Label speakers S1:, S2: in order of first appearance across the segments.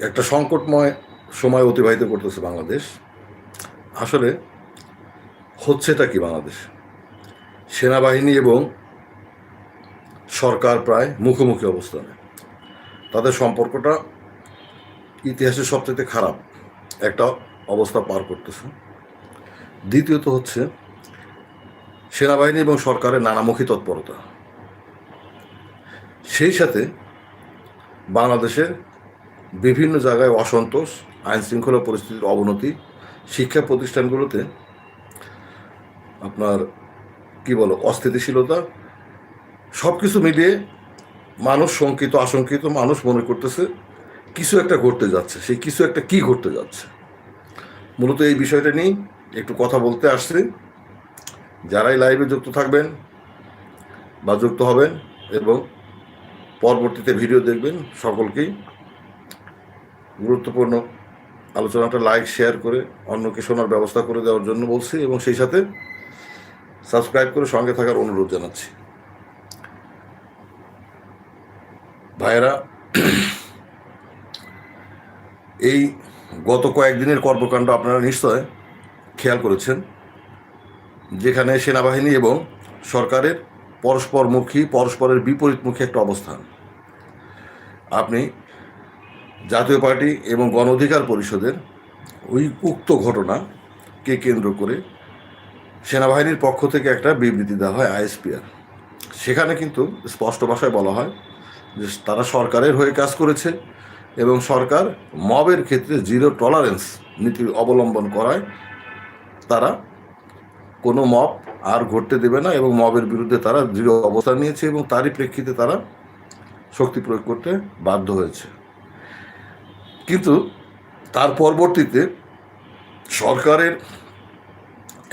S1: একটা সংকটময় সময় অতিবাহিত করতেছে বাংলাদেশ। আসলে হচ্ছেটা কি বাংলাদেশ? সেনাবাহিনী এবং সরকার প্রায় মুখোমুখি অবস্থানে। তাদের সম্পর্কটা ইতিহাসের সবচেয়ে খারাপ একটা অবস্থা পার করতেছে। দ্বিতীয়ত হচ্ছে সেনাবাহিনী এবং সরকারের নানামুখী তৎপরতা। সেই সাথে বাংলাদেশের বিভিন্ন জায়গায় অসন্তোষ আইন শৃঙ্খলা পরিস্থিতির অবনতি, শিক্ষা প্রতিষ্ঠানগুলোতে আপনার, কি বলো, অস্থিতিশীলতা সব কিছু মিলিয়ে মানুষ শঙ্কিত, আশঙ্কিত, মানুষ মনে করতেছে কিছু একটা ঘটতে যাচ্ছে। সেই কিছু একটা কি ঘটতে যাচ্ছে? মূলত এই বিষয়টা নিয়েই একটু কথা বলতে আসছি। যারাই লাইভে যুক্ত থাকবেন বা যুক্ত হবেন এবং পরবর্তীতে ভিডিও দেখবেন সকলকেই গুরুত্বপূর্ণ আলোচনাটা লাইক শেয়ার করে অন্যকে শোনার ব্যবস্থা করে দেওয়ার জন্য বলছি এবং সেই সাথে সাবস্ক্রাইব করে সঙ্গে থাকার অনুরোধ জানাচ্ছি। ভাইয়েরা, এই গত কয়েকদিনের কর্মকাণ্ড আপনারা নিশ্চয় খেয়াল করেছেন, যেখানে সেনাবাহিনী এবং সরকারের পরস্পরমুখী, পরস্পরের বিপরীতমুখী একটা অবস্থান। আপনি জাতীয় পার্টি এবং গণ অধিকার পরিষদের ওই উক্ত ঘটনাকে কেন্দ্র করে সেনাবাহিনীর পক্ষ থেকে একটা বিবৃতি দেওয়া হয় আইএসপিআর। সেখানে কিন্তু স্পষ্ট ভাষায় বলা হয় যে তারা সরকারের হয়ে কাজ করেছে এবং সরকার মবের ক্ষেত্রে জিরো টলারেন্স নীতি অবলম্বন করায় তারা কোনো মব আর ঘটতে দেবে না এবং মবের বিরুদ্ধে তারা দৃঢ় অবস্থান নিয়েছে এবং তারই প্রেক্ষিতে তারা শক্তি প্রয়োগ করতে বাধ্য হয়েছে। কিন্তু তার পরবর্তীতে সরকারের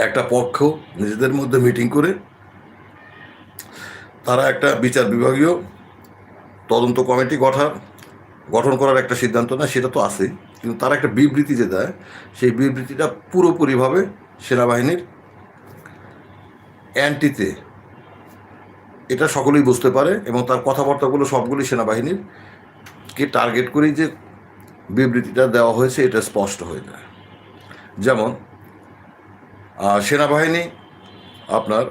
S1: একটা পক্ষ নিজেদের মধ্যে মিটিং করে তারা একটা বিচার বিভাগীয় তদন্ত কমিটি গঠন গঠন করার একটা সিদ্ধান্ত নেয়, সেটা তো আছেই কিন্তু তারা একটা বিবৃতি যে দেয়, সেই বিবৃতিটা পুরোপুরিভাবে সেনাবাহিনীর অ্যান্টিতে। এটা সকলেই বুঝতে পারে এবং তার কথাবার্তাগুলো সবগুলি সেনাবাহিনীর কে টার্গেট করেই যে বিবৃতিটা দেওয়া হয়েছে, এটা স্পষ্ট হয়ে যায়। যেমন সেনাবাহিনী আপনার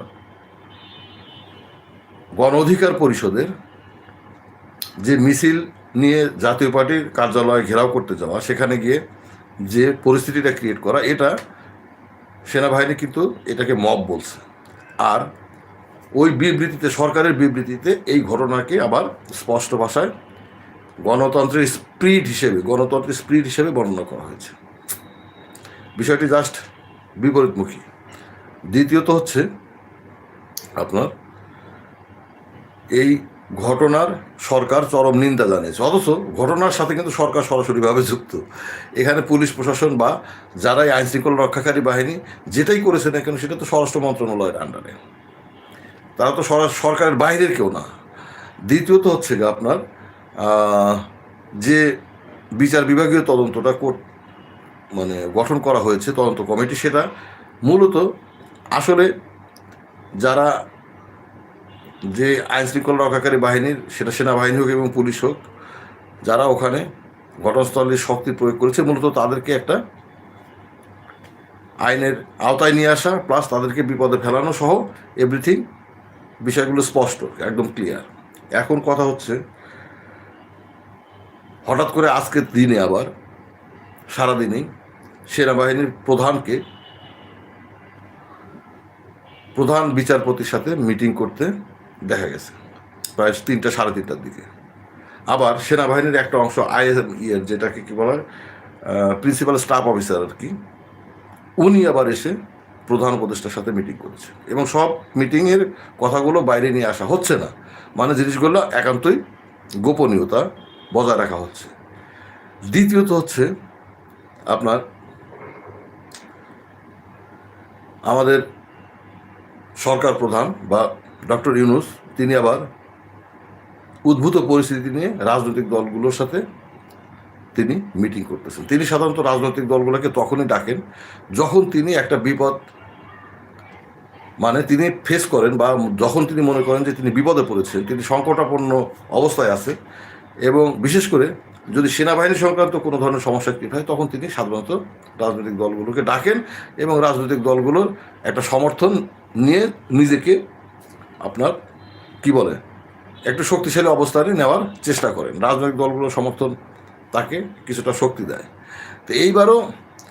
S1: গণ অধিকার পরিষদের যে মিছিল নিয়ে জাতীয় পার্টির কার্যালয় ঘেরাও করতে যাওয়া, সেখানে গিয়ে যে পরিস্থিতিটা ক্রিয়েট করা, এটা সেনাবাহিনী কিন্তু এটাকে মব বলছে। আর ওই বিবৃতিতে, সরকারের বিবৃতিতে এই ঘটনাকে আবার স্পষ্ট ভাষায় গণতন্ত্রের স্প্রিড হিসেবে, গণতন্ত্রের স্প্রিড হিসেবে বর্ণনা করা হয়েছে। বিষয়টি জাস্ট বিপরীতমুখী। দ্বিতীয়ত হচ্ছে আপনার এই ঘটনার সরকার চরম নিন্দা জানিয়েছে। অথচ ঘটনার সাথে কিন্তু সরকার সরাসরিভাবে যুক্ত। এখানে পুলিশ প্রশাসন বা যারাই আইন শৃঙ্খলা রক্ষাকারী বাহিনী যেটাই করেছে না কেন, সেটা তো স্বরাষ্ট্র মন্ত্রণালয়ের আন্ডারে তারা তো সরকারের বাইরের কেউ না। দ্বিতীয়ত হচ্ছে আপনার যে বিচার বিভাগীয় তদন্তটা মানে গঠন করা হয়েছে, তদন্ত কমিটি সেটা, মূলত আসলে যারা যে আইন শৃঙ্খলা রক্ষাকারী বাহিনীর সেটা সেনাবাহিনী হোক এবং পুলিশ হোক, যারা ওখানে ঘটনাস্থলে শক্তি প্রয়োগ করেছে, মূলত তাদেরকে একটা আইনের আওতায় নিয়ে আসা প্লাস তাদেরকে বিপদে ফেলানো সহ এভরিথিং বিষয়গুলো স্পষ্ট, একদম ক্লিয়ার এখন কথা হচ্ছে হঠাৎ করে আজকের দিনে আবার সারাদিনেই সেনাবাহিনীর প্রধানকে, প্রধান বিচারপতির সাথে মিটিং করতে দেখা গেছে, প্রায় তিনটা, সাড়ে তিনটার দিকে। আবার সেনাবাহিনীর একটা অংশ আইএম ইয়ের যেটাকে কী বলা হয় প্রিন্সিপাল স্টাফ অফিসার আর কি, উনি আবার এসে প্রধান উপদেষ্টার সাথে মিটিং করেছে। এবং সব মিটিংয়ের কথাগুলো বাইরে নিয়ে আসা হচ্ছে না। মানে জিনিসগুলো একান্তই গোপনীয়তা বজায় রাখা হচ্ছে। দ্বিতীয়ত হচ্ছে আপনার আমাদের সরকার প্রধান বা ডক্টর ইউনুস, তিনি আবার উদ্ভূত পরিস্থিতি নিয়ে রাজনৈতিক দলগুলোর সাথে তিনি মিটিং করতেছেন। তিনি সাধারণত রাজনৈতিক দলগুলোকে তখনই ডাকেন যখন তিনি একটা বিপদ মানে তিনি ফেস করেন বা যখন তিনি মনে করেন যে তিনি বিপদে পড়েছেন, তিনি সংকটাপন্ন অবস্থায় আছে এবং বিশেষ করে যদি সেনাবাহিনী সংক্রান্ত কোনো ধরনের সমস্যা ক্রিয়েট হয়, তখন তিনি সাধারণত রাজনৈতিক দলগুলোকে ডাকেন এবং রাজনৈতিক দলগুলোর একটা সমর্থন নিয়ে নিজেকে আপনার, কি বলে, একটু শক্তিশালী অবস্থানে নেওয়ার চেষ্টা করেন। রাজনৈতিক দলগুলোর সমর্থন তাকে কিছুটা শক্তি দেয়। তো এইবারও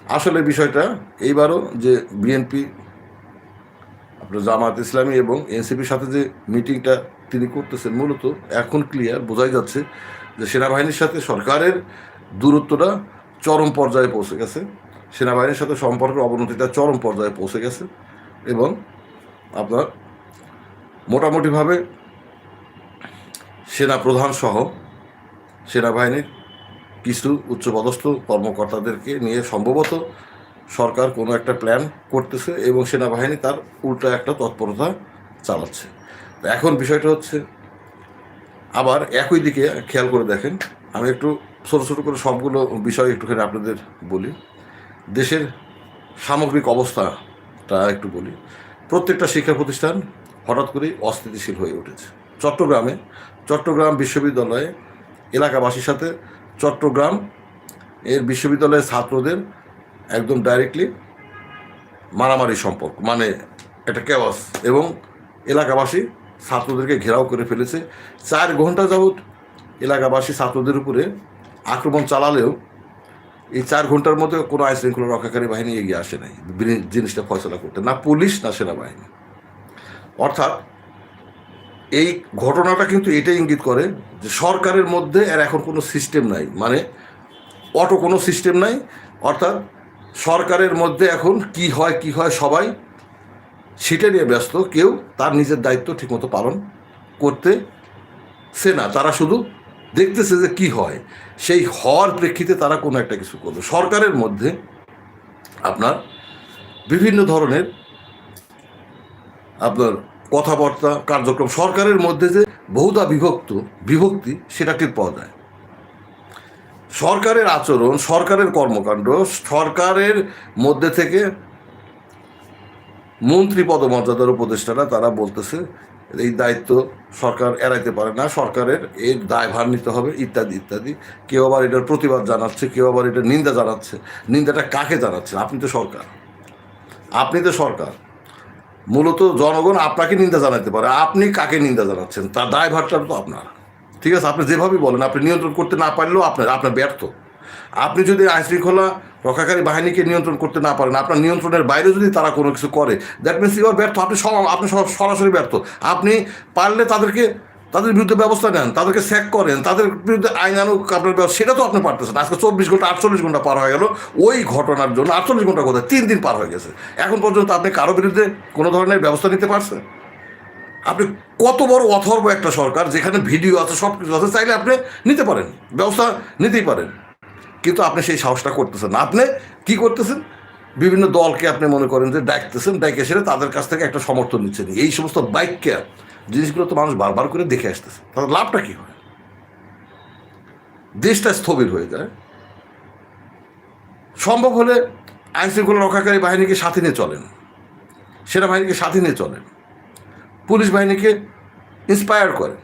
S1: আসলে বিষয়টা, এইবারও যে বিএনপি, আপনার জামাত ইসলামী এবং এনসিপির সাথে যে মিটিংটা তিনি করতেছেন মূলত, এখন ক্লিয়ার বোঝাই যাচ্ছে যে সেনাবাহিনীর সাথে সরকারের দূরত্বটা চরম পর্যায়ে পৌঁছে গেছে। সেনাবাহিনীর সাথে সম্পর্কের অবনতিটা চরম পর্যায়ে পৌঁছে গেছে এবং আপনার মোটামুটিভাবে সেনা প্রধান সহ সেনাবাহিনীর কিছু উচ্চপদস্থ কর্মকর্তাদেরকে নিয়ে সম্ভবত সরকার কোনো একটা প্ল্যান করতেছে এবং সেনাবাহিনী তার উল্টা একটা তৎপরতা চালাচ্ছে। এখন বিষয়টা হচ্ছে, আবার একই দিকে খেয়াল করে দেখেন, আমি একটু ছোটো ছোটো করে সবগুলো বিষয় একটুখানি আপনাদের বলি। দেশের সামগ্রিক অবস্থাটা একটু বলি। প্রত্যেকটা শিক্ষা প্রতিষ্ঠান হঠাৎ করেই অস্থিতিশীল হয়ে উঠেছে। চট্টগ্রামে, চট্টগ্রাম বিশ্ববিদ্যালয়ে এলাকাবাসীর সাথে চট্টগ্রাম এর বিশ্ববিদ্যালয়ের ছাত্রদের একদম ডাইরেক্টলি মারামারি সম্পর্ক মানে একটা কেওয়াস এবং এলাকাবাসী ছাত্রদেরকে ঘেরাও করে ফেলেছে। চার ঘণ্টা যাবৎ এলাকাবাসী ছাত্রদের উপরে আক্রমণ চালালেও এই চার ঘণ্টার মধ্যে কোনো আইন শৃঙ্খলা রক্ষাকারী বাহিনী এগিয়ে আসে নাই জিনিসটা ফয়সলা করতে। না পুলিশ, না সেনাবাহিনী। অর্থাৎ এই ঘটনাটা কিন্তু এটাই ইঙ্গিত করে যে সরকারের মধ্যে আর এখন কোনো সিস্টেম নাই। মানে অটো কোনো সিস্টেম নাই। অর্থাৎ সরকারের মধ্যে এখন কি হয় কি হয় সবাই সেটা নিয়ে ব্যস্ত। কেউ তার নিজের দায়িত্ব ঠিকমতো পালন করতে সে না, তারা শুধু দেখতেছে যে কি হয়। সেই হওয়ার প্রেক্ষিতে তারা কোনো একটা কিছু করবে। সরকারের মধ্যে আপনার বিভিন্ন ধরনের আপনার কথাবার্তা, কার্যক্রম, সরকারের মধ্যে যে বহুদা বিভক্ত, বিভক্তি সেটা টের পাওয়া যায়। সরকারের আচরণ, সরকারের কর্মকাণ্ড, সরকারের মধ্যে থেকে মন্ত্রী পদমর্যাদার উপদেষ্টারা তারা বলতেছে এই দায়িত্ব সরকার এড়াইতে পারে না, সরকারের এর দায়ভার নিতে হবে, ইত্যাদি ইত্যাদি। কেউ আবার এটার প্রতিবাদ জানাচ্ছে, কেউ আবার এটার নিন্দা জানাচ্ছে। নিন্দাটা কাকে জানাচ্ছে? আপনি তো সরকার। আপনি তো সরকার। মূলত জনগণ আপনাকে নিন্দা জানাতে পারে, আপনি কাকে নিন্দা জানাচ্ছেন? তার দায়ভারটা তো আপনার। ঠিক আছে, আপনি যেভাবেই বলেন, আপনি নিয়ন্ত্রণ করতে না পারলেও আপনার আপনার ব্যর্থ। আপনি যদি আইন শৃঙ্খলা রক্ষাকারী বাহিনীকে নিয়ন্ত্রণ করতে না পারেন, আপনার নিয়ন্ত্রণের বাইরে যদি তারা কোনো কিছু করে দ্যাট মিনস ইউ আর ব্যর্থ। আপনি আপনি সরাসরি ব্যর্থ। আপনি পারলে তাদেরকে, তাদের বিরুদ্ধে ব্যবস্থা নেন, তাদেরকে স্যাক করেন, তাদের বিরুদ্ধে আইন আনুক, আপনার সেটা তো আপনি পারতেছেন। আজকে চব্বিশ ঘণ্টা, আটচল্লিশ ঘণ্টা পার হয়ে গেল, ওই ঘটনার জন্য আটচল্লিশ ঘণ্টা কোথায় তিন দিন পার হয়ে গেছে। এখন পর্যন্ত আপনি কারও বিরুদ্ধে কোনো ধরনের ব্যবস্থা নিতে পারছেন? আপনি কত বড় অথর্ব একটা সরকার, যেখানে ভিডিও আছে সব কিছু আছে, চাইলে আপনি নিতে পারেন, ব্যবস্থা নিতেই পারেন। কিন্তু আপনি সেই সাহসটা করতেছেন না। আপনি কি করতেছেন? বিভিন্ন দলকে আপনি মনে করেন যে ডাকতেছেন ডাকে সেরে তাদের কাছ থেকে একটা সমর্থন নিচ্ছেন। এই সমস্ত বাইককে জিনিসগুলো তো মানুষ বারবার করে দেখে আসতেছে। তাদের লাভটা কি হয়? দেশটা স্থবির হয়ে যায়। সম্ভব হলে আইন শৃঙ্খলা রক্ষাকারী বাহিনীকে সাথে নিয়ে চলেন। সেনাবাহিনীকে সাথে নিয়ে চলেন। পুলিশ বাহিনীকে ইন্সপায়ার করে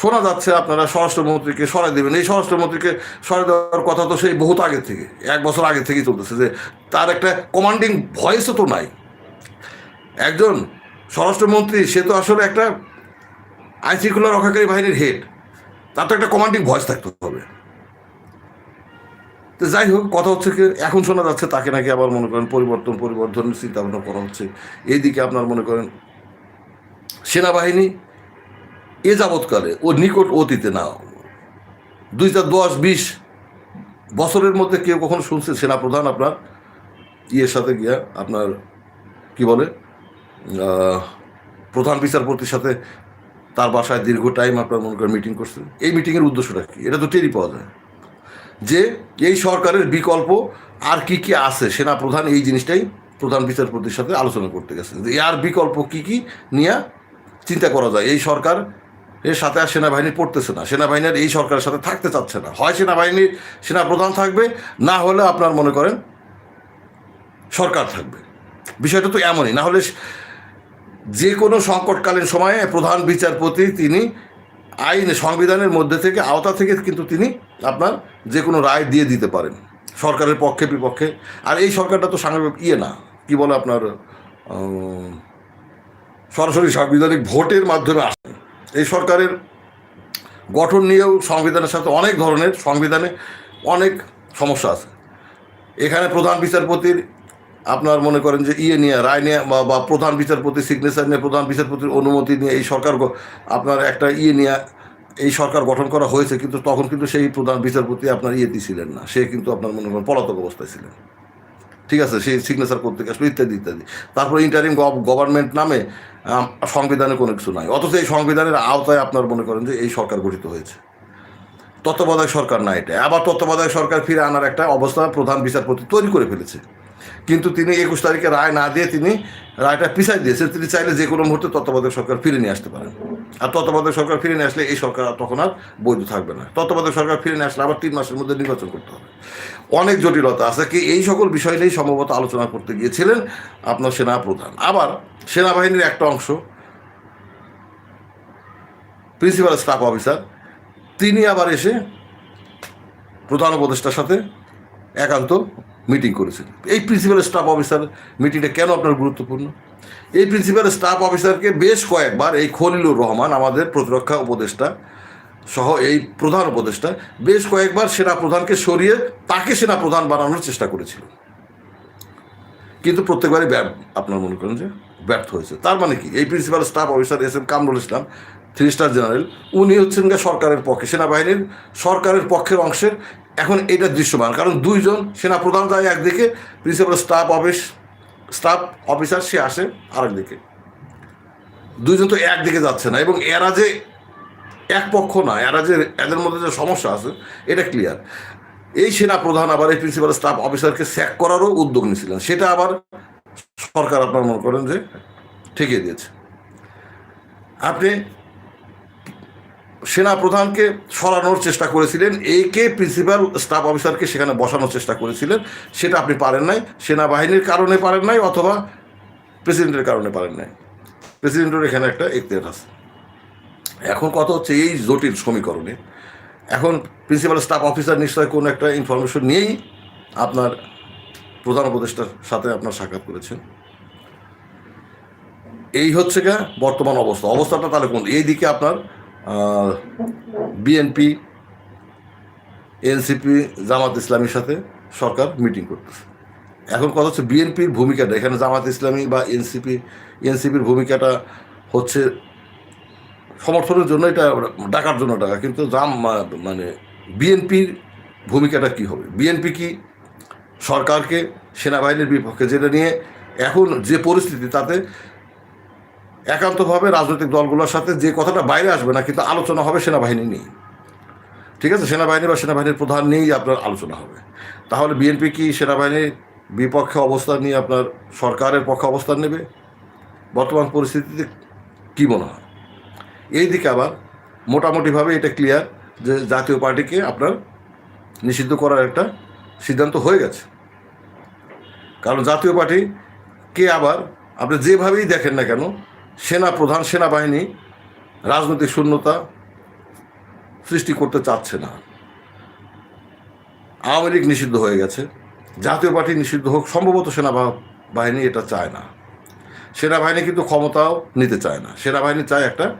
S1: শোনা যাচ্ছে আপনারা স্বরাষ্ট্রমন্ত্রীকে সরাই দেবেন। এই স্বরাষ্ট্রমন্ত্রীকে সরাই দেওয়ার কথা তো সেই বহুত আগে থেকে, এক বছর আগে থেকেই চলতেছে যে তার একটা কমান্ডিং ভয়েসও তো নাই। একজন স্বরাষ্ট্রমন্ত্রী, সে তো আসলে একটা আইন শৃঙ্খলা রক্ষাকারী বাহিনীর হেড তার তো একটা কমান্ডিং ভয়েস থাকতে হবে। তো যাই হোক, কথা হচ্ছে কি, এখন শোনা যাচ্ছে তাকে নাকি আবার মনে করেন পরিবর্তন পরিবর্তনের চিন্তা ভাবনা করা হচ্ছে। এইদিকে আপনার মনে করেন সেনাবাহিনী এ যাবৎকালে, ও নিকট অতীতে না। দুই হাজার দশ বিশ বছরের মধ্যে কেউ কখনো শুনছে সেনাপ্রধান আপনার? ইয়ের সাথে গিয়া আপনার, কি বলে? প্রধান বিচারপতির সাথে তার বাসায় দীর্ঘ টাইম আপনার মনে করেন মিটিং করছে এই মিটিংয়ের উদ্দেশ্যটা কি? এটা তো টেরই পাওয়া যায়। যে এই সরকারের বিকল্প আর কি কি আছে? সেনা প্রধান এই জিনিসটাই প্রধান বিচারপতির সাথে আলোচনা করতে গেছে যে আর বিকল্প কি কি নিয়ে চিন্তা করা যায়? এই সরকার এর সাথে আর সেনাবাহিনী পড়তেছে না। সেনাবাহিনীর এই সরকারের সাথে থাকতে চাচ্ছে না। হয় সেনাবাহিনীর সেনা প্রধান থাকবে, না হলে আপনার মনে করেন সরকার থাকবে। বিষয়টা তো এমনই। না হলে যে কোনো সংকটকালীন সময়ে প্রধান বিচারপতি তিনি আইনে সংবিধানের মধ্যে থেকে, আওতা থেকে কিন্তু তিনি আপনার যে কোনো রায় দিয়ে দিতে পারেন, সরকারের পক্ষে, বিপক্ষে। আর এই সরকারটা তো সাংবিধানিক ইয়ে না। কি বলে আপনার সরাসরি সাংবিধানিক ভোটের মাধ্যমে এই সরকারের গঠন নিয়েও সংবিধানের সাথে অনেক ধরনের সংবিধানে অনেক সমস্যা আছে। এখানে প্রধান বিচারপতির আপনার মনে করেন যে ইয়ে নিয়ে, রায় নিয়ে বা- প্রধান বিচারপতির সিগনেচার নিয়ে, প্রধান বিচারপতির অনুমতি নিয়ে এই সরকার আপনার একটা ইয়ে নিয়ে এই সরকার গঠন করা হয়েছে, কিন্তু তখন কিন্তু সেই প্রধান বিচারপতি আপনার ইয়েতে ছিলেন না। সে কিন্তু আপনার মনে করেন পলাতক অবস্থায় ছিলেন। ঠিক আছে, সেই সিগনেচার করতে আসলো, ইত্যাদি ইত্যাদি। তারপর ইন্টারিম গভর্নমেন্ট নামে সংবিধানে কোনো কিছু নাই। অথচ এই সংবিধানের আওতায় আপনার মনে করেন যে এই সরকার গঠিত হয়েছে। তত্ত্বাবধায়ক সরকার না এটা। আবার তত্ত্বাবধায়ক সরকার ফিরে আনার একটা অবস্থা প্রধান বিচারপতি তৈরি করে ফেলেছে। কিন্তু তিনি একুশ তারিখে রায় না দিয়ে তিনি রায়টা পিছাই দিয়েছেন। তিনি চাইলে যে কোনো মুহূর্তে তত্ত্বাবধায়ক সরকার ফিরে নিয়ে আসতে পারেন। আর তত্ত্বাবধায়ক সরকার ফিরে নিয়ে আসলে এই সরকার তখন আর বৈধ থাকবে না। তত্ত্বাবধায়ক সরকার ফিরে নিয়ে আসলে আবার তিন মাসের মধ্যে নির্বাচন করতে হবে। অনেক জটিলতা আছে কি? এই সকল বিষয় নিয়েই সম্ভবত আলোচনা করতে গিয়েছিলেন আপনার সেনা প্রধান আবার সেনাবাহিনীর একটা অংশ প্রিন্সিপাল স্টাফ অফিসার তিনি আবার এসে প্রধান উপদেষ্টার সাথে একান্ত মিটিং করেছেন। এই প্রিন্সিপাল স্টাফ অফিসার মিটিংটা কেন আপনার গুরুত্বপূর্ণ? এই প্রিন্সিপাল স্টাফ অফিসারকে বেশ কয়েকবার এই খলিলুর রহমান, আমাদের প্রতিরক্ষা উপদেষ্টা সহ এই প্রধান উপদেষ্টা, বেশ কয়েকবার সেনা প্রধানকে সরিয়ে তাকে সেনা প্রধান বানানোর চেষ্টা করেছিল। কিন্তু প্রত্যেকবারই আপনার মনে করেন যে ব্যর্থ হয়েছে। তার মানে কি? এই principal staff officer S M Kamrul Islam three star general উনি হচ্ছেন সরকারের পক্ষে, সেনাবাহিনীর সরকারের পক্ষের অংশের এখন এটা দৃশ্যমান, কারণ দুইজন সেনা প্রধান যায় একদিকে principal staff office staff officer সে আসে আরেকদিকে। দুইজন তো একদিকে যাচ্ছে না, এবং এরা যে এক পক্ষ না, এরা যে এদের মধ্যে যে সমস্যা আছে, এটা ক্লিয়ার এই সেনা প্রধান আবার এই প্রিন্সিপাল স্টাফ অফিসারকে স্যাক করারও উদ্যোগ নিয়েছিলেন। সেটা আবার সরকার আপনার মনে করেন যে ঠেকিয়ে দিয়েছে। আপনি সেনা প্রধানকে সরানোর চেষ্টা করেছিলেন। একে প্রিন্সিপাল স্টাফ অফিসারকে সেখানে বসানোর চেষ্টা করেছিলেন। সেটা আপনি পারেন নাই। সেনাবাহিনীর কারণে পারেন নাই অথবা প্রেসিডেন্টের কারণে পারেন নাই। প্রেসিডেন্টের এখানে একটা এখতিয়ার আছে। এখন কত হচ্ছে এই জটিল সমীকরণে। এখন প্রিন্সিপাল স্টাফ অফিসার নিশ্চয় কোনো একটা ইনফরমেশন নিয়েই আপনার প্রধান উপদেষ্টার সাথে আপনার সাক্ষাৎ করেছেন। এই হচ্ছে গা বর্তমান অবস্থা। অবস্থাটা তাহলে কোন? এইদিকে আপনার বিএনপি এনসিপি জামাত ইসলামীর সাথে সরকার মিটিং করতেছে। এখন কথা হচ্ছে বিএনপির ভূমিকাটা, এখানে জামাত ইসলামী বা এনসিপি এনসিপির ভূমিকাটা হচ্ছে সমর্থনের জন্য এটা ডাকার জন্য ডাকা, কিন্তু জাম মানে বিএনপির ভূমিকাটা কি হবে? বিএনপি কি সরকারকে সেনাবাহিনীর বিপক্ষে যেটা নিয়ে এখন যে পরিস্থিতি তাতে একান্তভাবে রাজনৈতিক দলগুলোর সাথে যে কথাটা বাইরে আসবে না, কিন্তু আলোচনা হবে সেনাবাহিনী নিয়ে। ঠিক আছে? সেনাবাহিনী বা সেনাবাহিনীর প্রধান নিয়েই আপনার আলোচনা হবে। তাহলে বিএনপি কি সেনাবাহিনীর বিপক্ষে অবস্থান নিয়ে আপনার সরকারের পক্ষে অবস্থান নেবে? বর্তমান পরিস্থিতিতে কী মনে হয়? এই দিকে আবার মোটামুটিভাবে এটা ক্লিয়ার যে জাতীয় পার্টিকে আপনার নিষিদ্ধ করার একটা সিদ্ধান্ত হয়ে গেছে। কারণ জাতীয় পার্টি কে আবার আপনি যেভাবেই দেখেন না কেন সেনা, প্রধান সেনাবাহিনী, রাজনৈতিক শূন্যতা সৃষ্টি করতে চাচ্ছে না। আওয়ামী লীগ নিষিদ্ধ হয়ে গেছে। জাতীয় পার্টি নিষিদ্ধ হোক, সম্ভবত সেনা বাহিনী এটা চায় না। সেনাবাহিনী কিন্তু ক্ষমতাও নিতে চায় না। সেনাবাহিনী চায় একটা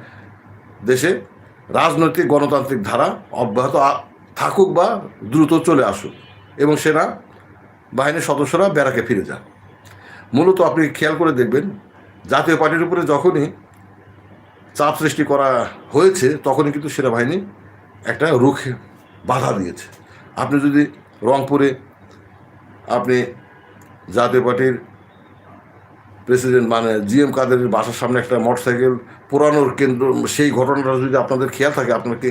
S1: দেশে রাজনৈতিক, গণতান্ত্রিক ধারা অব্যাহত থাকুক বা দ্রুত চলে আসুক এবং সেনা বাহিনীর সদস্যরা ব্যারাকে ফিরে যান। মূলত আপনি খেয়াল করে দেখবেন জাতীয় পার্টির উপরে যখনই চাপ সৃষ্টি করা হয়েছে, তখনই কিন্তু সেনাবাহিনী একটা রুখে বাধা দিয়েছে। আপনি যদি রংপুরে আপনি জাতীয় পার্টির প্রেসিডেন্ট মানে জি এম কাদেরের বাসার সামনে একটা মোটরসাইকেল পোড়ানোর কেন্দ্র, সেই ঘটনাটা যদি আপনাদের খেয়াল থাকে, আপনাকে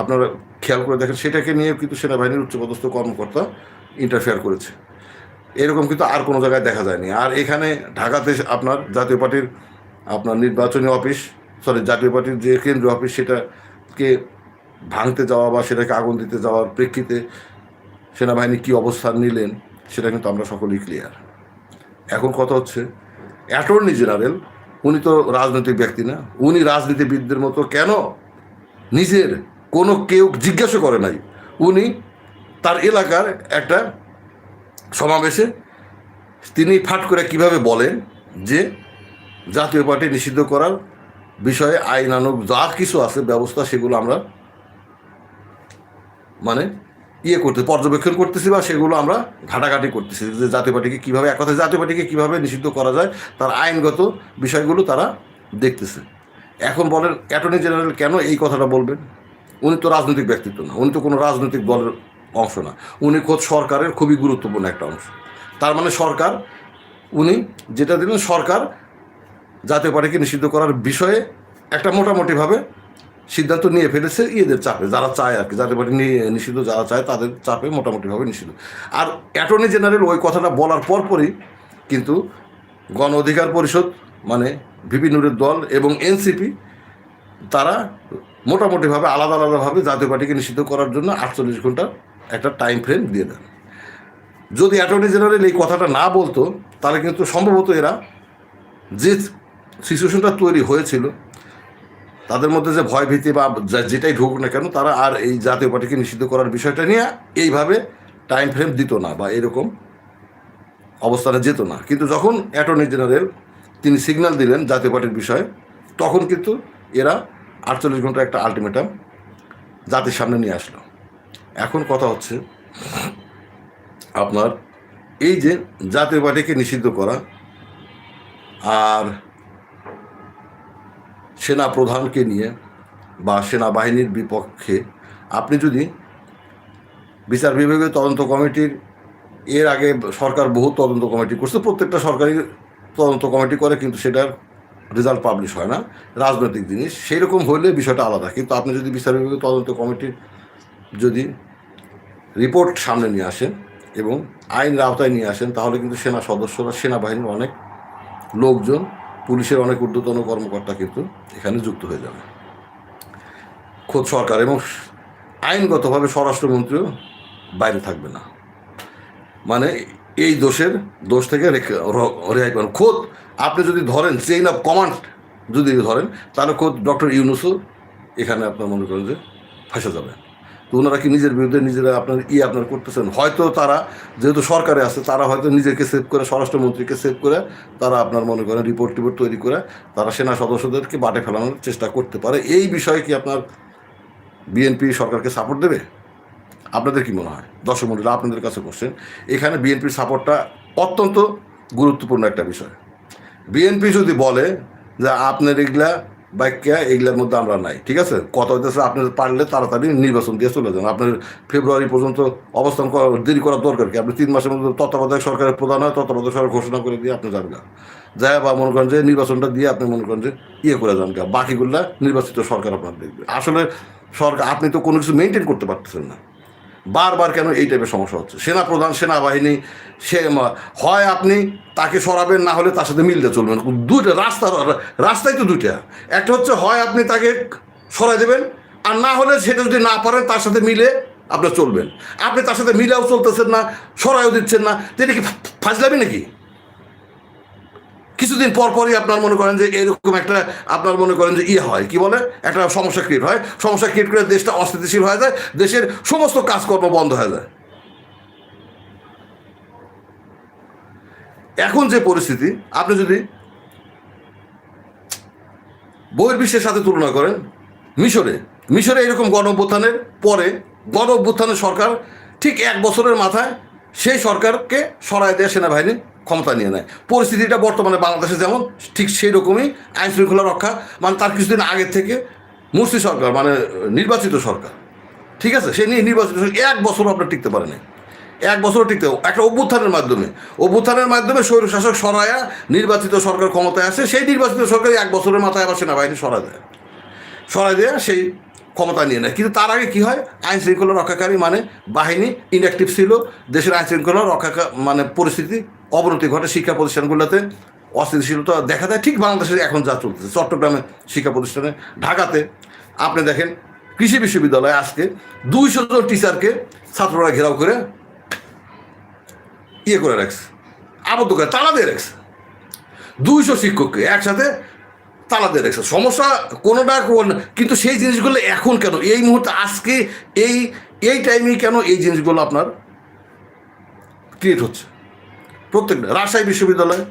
S1: আপনারা খেয়াল করে দেখেন, সেটাকে নিয়ে কিন্তু সেনাবাহিনীর উচ্চপদস্থ কর্মকর্তা ইন্টারফেয়ার করেছে। এরকম কিন্তু আর কোনো জায়গায় দেখা যায়নি। আর এখানে ঢাকাতে আপনার জাতীয় পার্টির আপনার নির্বাচনী অফিস সরি জাতীয় পার্টির যে কেন্দ্রীয় অফিস সেটাকে ভাঙতে যাওয়া বা সেটাকে আগুন দিতে যাওয়ার প্রেক্ষিতে সেনাবাহিনী কী অবস্থান নিলেন সেটা কিন্তু আমরা সকলেই ক্লিয়ার এখন কথা হচ্ছে অ্যাটর্নি জেনারেল উনি তো রাজনৈতিক ব্যক্তি না, উনি রাজনীতিবিদদের মতো কেন নিজের কোনো কেউ জিজ্ঞাসা করে নাই? উনি তার এলাকার একটা সমাবেশে তিনি ফাট করে কীভাবে বলেন যে জাতীয় পার্টি নিষিদ্ধ করার বিষয়ে আইনানুগ যা কিছু আছে, ব্যবস্থা সেগুলো আমরা মানে ইয়ে করতে, পর্যবেক্ষণ করতেছি বা সেগুলো আমরা ঘাটাঘাটি করতেছি যে জাতীয় পার্টিকে কীভাবে, এক কথায় জাতীয় পার্টিকে কীভাবে নিষিদ্ধ করা যায়, তার আইনগত বিষয়গুলো তারা দেখতেছে। এখন বলেন অ্যাটর্নি জেনারেল কেন এই কথাটা বলবেন? উনি তো রাজনৈতিক ব্যক্তিত্ব না, উনি তো কোনো রাজনৈতিক দলের অংশ না। উনি খোদ সরকারের খুবই গুরুত্বপূর্ণ একটা অংশ। তার মানে সরকার, উনি যেটা দিলেন সরকার, জাতীয় পার্টিকে নিষিদ্ধ করার বিষয়ে একটা মোটামুটিভাবে সিদ্ধান্ত নিয়ে ফেলেছে ইয়েদের চাপে। যারা চায় আর কি, জাতীয় পার্টি নিয়ে নিষিদ্ধ, যারা চায় তাদের চাপে মোটামুটিভাবে নিষিদ্ধ। আর অ্যাটর্নি জেনারেল ওই কথাটা বলার পরপরই কিন্তু গণ অধিকার পরিষদ মানে ভিপি নুরের দল এবং এনসিপি, তারা মোটামুটিভাবে, আলাদা আলাদাভাবে জাতীয় পার্টিকে নিষিদ্ধ করার জন্য আটচল্লিশ ঘণ্টা একটা টাইম ফ্রেম দিয়ে দেন। যদি অ্যাটর্নি জেনারেল এই কথাটা না বলতো, তাহলে কিন্তু সম্ভবত এরা যে সিচুয়েশনটা তৈরি হয়েছিল, তাদের মধ্যে যে ভয় ভীতি বা যেটাই ঢুকুক না কেন, তারা আর এই জাতীয় পার্টিকে নিষিদ্ধ করার বিষয়টা নিয়ে এইভাবে টাইম ফ্রেম দিত না বা এরকম অবস্থানে যেত না। কিন্তু যখন অ্যাটর্নি জেনারেল তিনি সিগন্যাল দিলেন জাতীয় পার্টির বিষয়ে, তখন কিন্তু এরা আটচল্লিশ ঘণ্টা একটা আলটিমেটাম জাতির সামনে নিয়ে আসলো। এখন কথা হচ্ছে আপনার এই যে জাতীয় পার্টিকে নিষিদ্ধ করা আর সেনা প্রধানকে নিয়ে বা সেনাবাহিনীর বিপক্ষে, আপনি যদি বিচার বিভাগীয় তদন্ত কমিটির, এর আগে সরকার বহু তদন্ত কমিটি করছে, প্রত্যেকটা সরকারি তদন্ত কমিটি করে, কিন্তু সেটার রেজাল্ট পাবলিশ হয় না। রাজনৈতিক জিনিস সেই রকম হলে বিষয়টা আলাদা। কিন্তু আপনি যদি বিচার বিভাগীয় তদন্ত কমিটির যদি রিপোর্ট সামনে নিয়ে আসেন এবং আইন আওতায় নিয়ে আসেন, তাহলে কিন্তু সেনা সদস্যরা, সেনাবাহিনীর অনেক লোকজন, পুলিশের অনেক ঊর্ধ্বতন কর্মকর্তা কিন্তু এখানে যুক্ত হয়ে যাবে। খোদ সরকার এবং আইনগতভাবে স্বরাষ্ট্রমন্ত্রীও বাইরে থাকবে না। মানে এই দোষের দোষ থেকে রেহাই পাবেন। খোদ আপনি যদি ধরেন চেইন অফ কমান্ড যদি ধরেন, তাহলে খোদ ডক্টর ইউনুসও এখানে আপনার মনে করেন যে ফেসে যাবেন তো ওনারা কি নিজের বিরুদ্ধে নিজেরা আপনার ই আপনার করতেছেন? হয়তো তারা, যেহেতু সরকারে আছে, তারা হয়তো নিজেকে সেভ করে, স্বরাষ্ট্রমন্ত্রীকে সেভ করে, তারা আপনার মনে করেন রিপোর্ট টিপোর্ট তৈরি করে, তারা সেনা সদস্যদেরকে বাটে ফেলানোর চেষ্টা করতে পারে। এই বিষয়ে কি আপনার বিএনপি সরকারকে সাপোর্ট দেবে? আপনাদের কি মনে হয়? দর্শক মন্ডলী, আপনাদের কাছে কোশ্চেন এখানে বিএনপির সাপোর্টটা অত্যন্ত গুরুত্বপূর্ণ একটা বিষয়। বিএনপি যদি বলে যে আপনার এগুলা বাক্যা এগুলোর মধ্যে আমরা নাই, ঠিক আছে? কথা হইতেছে আপনি পারলে তাড়াতাড়ি নির্বাচন দিয়ে চলে যান। আপনার ফেব্রুয়ারি পর্যন্ত অবস্থান দেরি করার দরকার কি? আপনি তিন মাসের মধ্যে তত্ত্বাবধায়ক সরকারের প্রধান হয়, তত্ত্বাবধায়ক সরকার ঘোষণা করে দিয়ে আপনি যান গা। যায় বা মনে করেন যে নির্বাচনটা দিয়ে আপনি মনে করেন যে ইয়ে করে যান গা। বাকিগুলা নির্বাচিত সরকার আপনার দেখবে। আসলে সরকার, আপনি তো কোনো কিছু মেনটেন করতে পারতেছেন না। বারবার কেন এই টাইপের সমস্যা হচ্ছে? সেনা প্রধান সেনাবাহিনী, সে হয় আপনি তাকে সরাবেন, না হলে তার সাথে মিলতে চলবেন দুইটা রাস্তা, রাস্তাই তো দুইটা। একটা হচ্ছে হয় আপনি তাকে সরাই দেবেন, আর না হলে সেটা যদি না পারেন, তার সাথে মিলে আপনার চলবেন। আপনি তার সাথে মিলেও চলতেছেন না, সরাইও দিচ্ছেন না। তো এটা কি ফাজলামি নাকি? কিছুদিন পর পরই আপনার মনে করেন যে এরকম একটা, আপনার মনে করেন যে ইয়ে হয়, কি বলে? একটা সমস্যা ক্রিয়েট হয়। সমস্যা ক্রিয়েট করে দেশটা অস্থিতিশীল হয়ে যায়, দেশের সমস্ত কাজকর্ম বন্ধ হয়ে যায়। এখন যে পরিস্থিতি, আপনি যদি বহির্বিশ্বের সাথে তুলনা করেন, মিশরে মিশরে এরকম গণ অভ্যুত্থানের পরে গণ অভ্যুত্থানের সরকার ঠিক এক বছরের মাথায় সেই সরকারকে সরায় দেয় সেনাবাহিনী। ক্ষমতা নিয়ে নেয়। পরিস্থিতিটা বর্তমানে বাংলাদেশে যেমন, ঠিক সেই রকমই আইন শৃঙ্খলা রক্ষা মানে তার কিছুদিন আগের থেকে মুর্শি সরকার মানে নির্বাচিত সরকার। ঠিক আছে? সে নিয়ে নির্বাচিত এক বছরও আপনার টিকতে পারেনি এক বছরও টিকতে একটা অভ্যুত্থানের মাধ্যমে। অভ্যুত্থানের মাধ্যমে স্বৈর শাসক সরায়া নির্বাচিত সরকার ক্ষমতায় আসে, সেই নির্বাচিত সরকার এক বছরের মাথায় আবার সেনাবাহিনী সরায় দেয়। সরাই দেয়া সেই ক্ষমতা নিয়ে নেয়। কিন্তু তার আগে কি হয়? আইন শৃঙ্খলা রক্ষাকারী মানে বাহিনী ইনঅ্যাক্টিভ ছিল। দেশের আইন শৃঙ্খলা রক্ষা মানে পরিস্থিতি অবনতি ঘটে শিক্ষা প্রতিষ্ঠানগুলোতে। অস্থিতিশীলতা দেখা দেয়। ঠিক বাংলাদেশে এখন যা চলতেছে, চট্টগ্রামে শিক্ষা প্রতিষ্ঠানে, ঢাকাতে। আপনি দেখেন, কৃষি বিশ্ববিদ্যালয়ে আজকে দুইশো জন টিচারকে ছাত্ররা ঘেরাও করে ইয়ে করে রাখছে, আবদ্ধ করে, তালা দিয়ে রাখছে। দুইশো শিক্ষককে একসাথে তালা দিয়ে রেখেছে। সমস্যা কোনোটা কোন- কিন্তু সেই জিনিসগুলো এখন কেন? এই মুহূর্তে আজকে এই এই টাইমে কেন এই জিনিসগুলো আপনার ক্রিয়েট হচ্ছে? প্রত্যেকটা রাজশাহী বিশ্ববিদ্যালয়,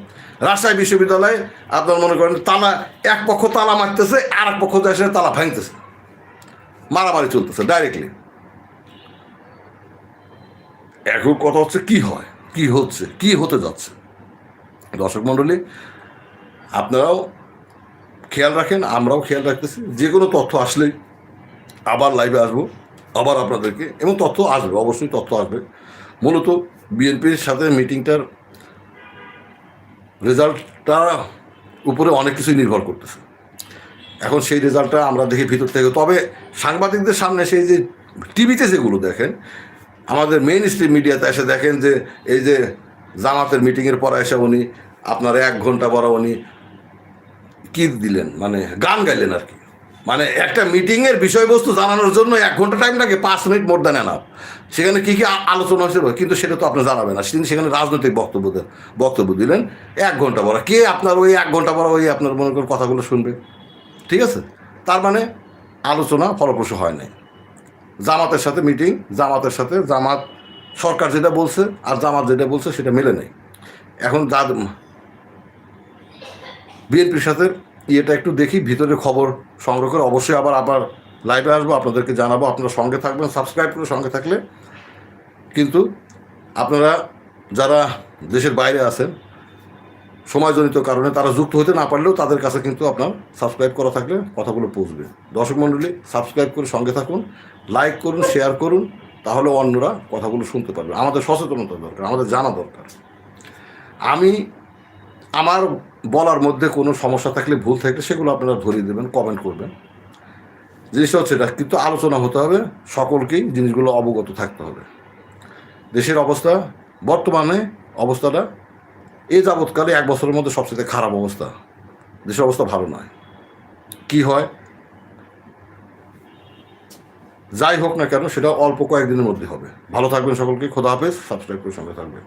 S1: রাজশাহী বিশ্ববিদ্যালয়ে আপনার মনে করেন তালা, এক পক্ষ তালা মারতেছে আর এক পক্ষ এসে তালা ভাঙতেছে। মারামারি চলতেছে ডাইরেক্টলি এখন কথা হচ্ছে কি হয়, কি হচ্ছে, কি হতে যাচ্ছে? দর্শক মণ্ডলী, আপনারাও খেয়াল রাখেন, আমরাও খেয়াল রাখতেছি, যে কোনো তথ্য আসলেই আবার লাইভে আসব, আবার আপনাদেরকে, এবং তথ্য আসবে, অবশ্যই তথ্য আসবে। মূলত বিএনপির সাথে মিটিংটার রেজাল্টটা উপরে অনেক কিছুই নির্ভর করতেছে। এখন সেই রেজাল্টটা আমরা দেখি ভিতর থেকে। তবে সাংবাদিকদের সামনে সেই যে টিভিতে যেগুলো দেখেন, আমাদের মেইন স্ট্রিম মিডিয়াতে এসে দেখেন যে এই যে জামাতের মিটিংয়ের পর এসে উনি আপনার এক ঘণ্টা পর উনি কী দিলেন মানে গান গাইলেন আর কি। মানে একটা মিটিংয়ের বিষয়বস্তু জানানোর জন্য এক ঘণ্টা টাইম লাগে, পাঁচ মিনিট মোর দেন না সেখানে কী কী আলোচনা হয়েছে কিন্তু সেটা তো আপনি জানাবেন না। তিনি সেখানে রাজনৈতিক বক্তব্য বক্তব্য দিলেন, এক ঘণ্টা পর। কে আপনার ওই এক ঘণ্টা পর ওই আপনার মনে করেন কথাগুলো শুনবে? ঠিক আছে? তার মানে আলোচনা ফলপ্রসূ হয় নাই। জামাতের সাথে মিটিং, জামাতের সাথে জামাত, সরকার যেটা বলছে আর জামাত যেটা বলছে সেটা মেলে নেই। এখন যা বিএনপির সাথে ইয়েটা একটু দেখি ভিতরে খবর সংগ্রহ করে। অবশ্যই আবার আবার লাইভে আসব, আপনাদেরকে জানাব। আপনারা সঙ্গে থাকবেন সাবস্ক্রাইব করে সঙ্গে থাকলে। কিন্তু আপনারা যারা দেশের বাইরে আছেন, সময়জনিত কারণে তারা যুক্ত হতে না পারলেও তাদের কাছে কিন্তু আপনার সাবস্ক্রাইব করা থাকলে কথাগুলো পৌঁছবে। দর্শক মণ্ডলী সাবস্ক্রাইব করে সঙ্গে থাকুন লাইক করুন শেয়ার করুন, তাহলে অন্যরা কথাগুলো শুনতে পারবে। আমাদের সচেতনতা দরকার, আমাদের জানা দরকার। আমি আমার বলার মধ্যে কোনো সমস্যা থাকলে, ভুল থাকলে সেগুলো আপনারা ধরিয়ে দেবেন কমেন্ট করবেন। জিনিসটা হচ্ছে এটা, কিন্তু আলোচনা হতে হবে, সকলকেই জিনিসগুলো অবগত থাকতে হবে। দেশের অবস্থা, বর্তমানে অবস্থাটা এ যাবৎকালে এক বছরের মধ্যে সবচেয়ে খারাপ অবস্থা। দেশের অবস্থা ভালো নয়। কি হয়? যাই হোক না কেন, সেটা অল্প কয়েকদিনের মধ্যে হবে। ভালো থাকবেন সকলকে, খোদা হাফেজ, সাবস্ক্রাইব করে সঙ্গে থাকবেন।